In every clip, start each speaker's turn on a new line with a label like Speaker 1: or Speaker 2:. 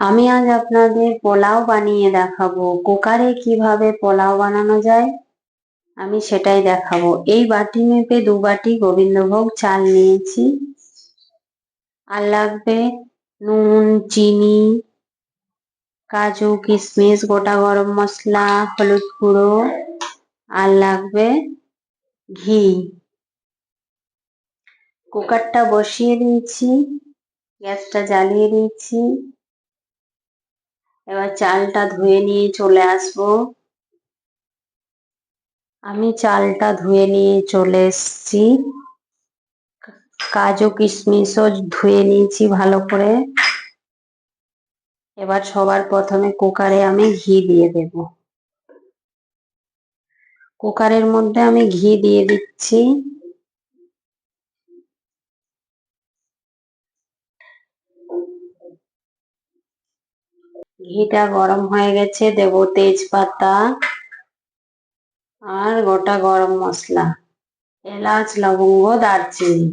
Speaker 1: আমি আজ আপনাদের পোলাও বানিয়ে দেখাবো। কুকারে কীভাবে পোলাও বানানো যায়? আমি সেটাই দেখাবো। এই বাটি মেপে দু বাটি গোবিন্দভোগ চাল নিয়েছি। আর লাগবে নুন, চিনি, কাজু, কিশমিশ, গোটা গরম মশলা, হলুদ গুঁড়ো, আর লাগবে ঘি। কুকারটা বসিয়ে দিয়েছি, গ্যাসটা জ্বালিয়ে দিয়েছি। এবার চালটা ধুয়ে নিয়ে চলে আসব। আমি চালটা ধুয়ে নিয়ে চলে এসছি। কাজু কিশমিশও ধুয়ে নিয়েছি ভালো করে। এবার সবার প্রথমে কুকারে আমি ঘি দিয়ে দেব। কুকারের মধ্যে আমি ঘি দিয়ে দিচ্ছি। ঘিটা গরম হয়ে গেছে, দেব তেজপাতা আর গোটা গরম মশলা, এলাচ, লবঙ্গ, দারচিনি।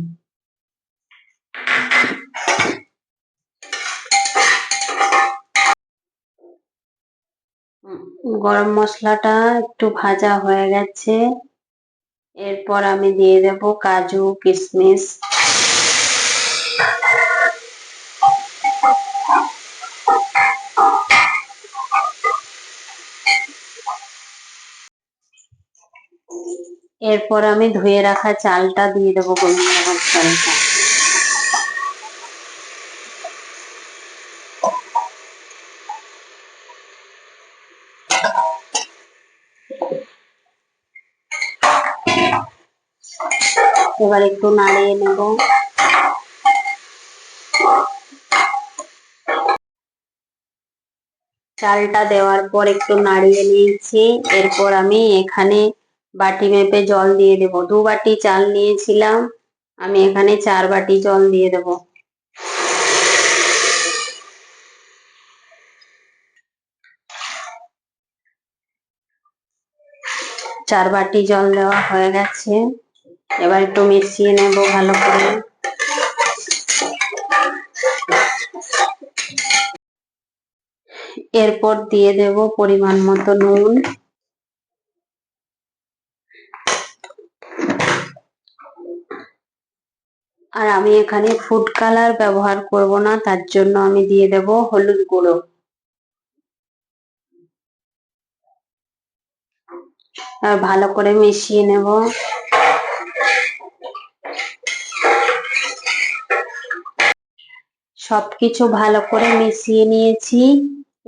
Speaker 1: গরম মশলাটা একটু ভাজা হয়ে গেছে। এরপর আমি দিয়ে দেব কাজু কিশমিশ এরপর আমি ধুয়ে রাখা চালটা দিয়ে দেবো চালটা। এবার একটু নাড়িয়ে নেব। চালটা দেওয়ার পর একটু নাড়িয়ে নিয়েছি। এরপর আমি এখানে বাটি মেপে জল দিয়ে দেব। দু বাটি চাল নিয়েছিলাম, আমি এখানে চার বাটি জল দিয়ে দেব। চার বাটি জল দেওয়া হয়ে গেছে। এবার একটু মিশিয়ে নেব ভালো করে। এরপর দিয়ে দেব পরিমাণ মতো নুন। আর আমি এখানে ফুড কালার ব্যবহার করব না, তার জন্য আমি দিয়ে দেব হলুদ গুঁড়ো। আর ভালো করে মিশিয়ে নেব। সবকিছু ভালো করে মিশিয়ে নিয়েছি।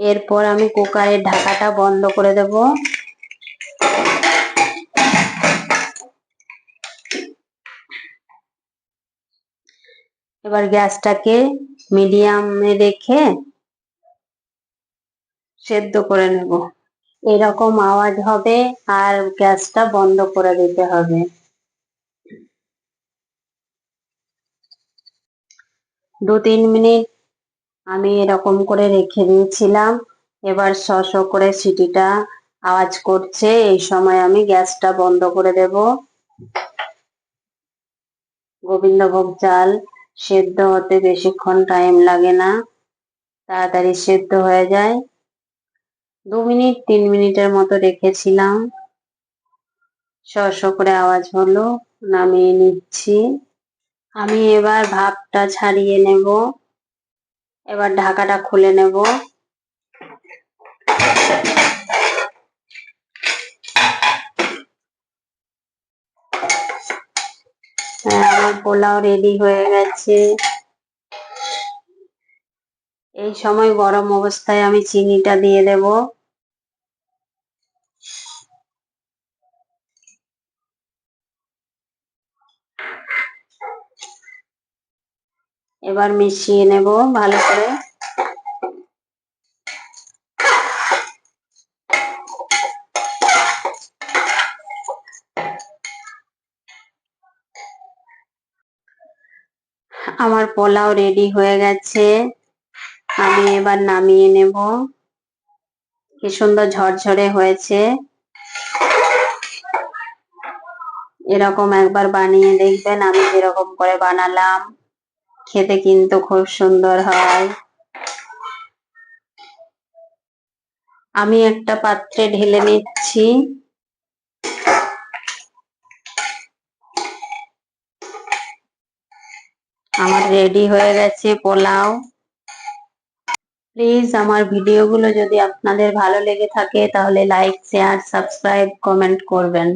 Speaker 1: এরপর আমি কুকারের ঢাকাটা বন্ধ করে দেব। এবার গ্যাসটাকে মিডিয়ামে রেখে সেদ্ধ করে নেব। এরকম আওয়াজ হবে আর গ্যাসটা বন্ধ করে দিতে হবে। দু তিন মিনিট আমি এরকম করে রেখে দিয়েছিলাম। এবার শ শ করে সিটিটা আওয়াজ করছে। এই সময় আমি গ্যাসটা বন্ধ করে দেব। গোবিন্দভোগ চাল সেদ্ধ হতে বেশিক্ষণ টাইম লাগে না। তাড়াতাড়ি সেদ্ধ হয়ে যায়। দু মিনিট, তিন মিনিটের মতো রেখেছিলাম। শ শ করে আওয়াজ হলো, নামিয়ে নিচ্ছি। আমি এবার ভাপটা ছাড়িয়ে নেব। এবার ঢাকাটা খুলে নেব। আমার পোলাও রেডি হয়ে গেছে। এই সময় গরম অবস্থায় আমি চিনিটা দিয়ে দেব। এবার মিশিয়ে নেব ভালো করে। আমার পোলাও রেডি হয়ে গেছে। আমি এবার নামিয়ে নেব। কি সুন্দর ঝরঝরে হয়েছে। এরকম একবার বানিয়ে দেখবেন, আমি যেরকম করে বানালাম। খেতে কিন্তু খুব সুন্দর হয়। আমি একটা পাত্রে ঢেলে নিচ্ছি। আমার রেডি হয়ে গেছে পোলাও। প্লিজ আমার ভিডিওগুলো যদি আপনাদের ভালো লেগে থাকে, তাহলে লাইক শেয়ার সাবস্ক্রাইব কমেন্ট করবেন।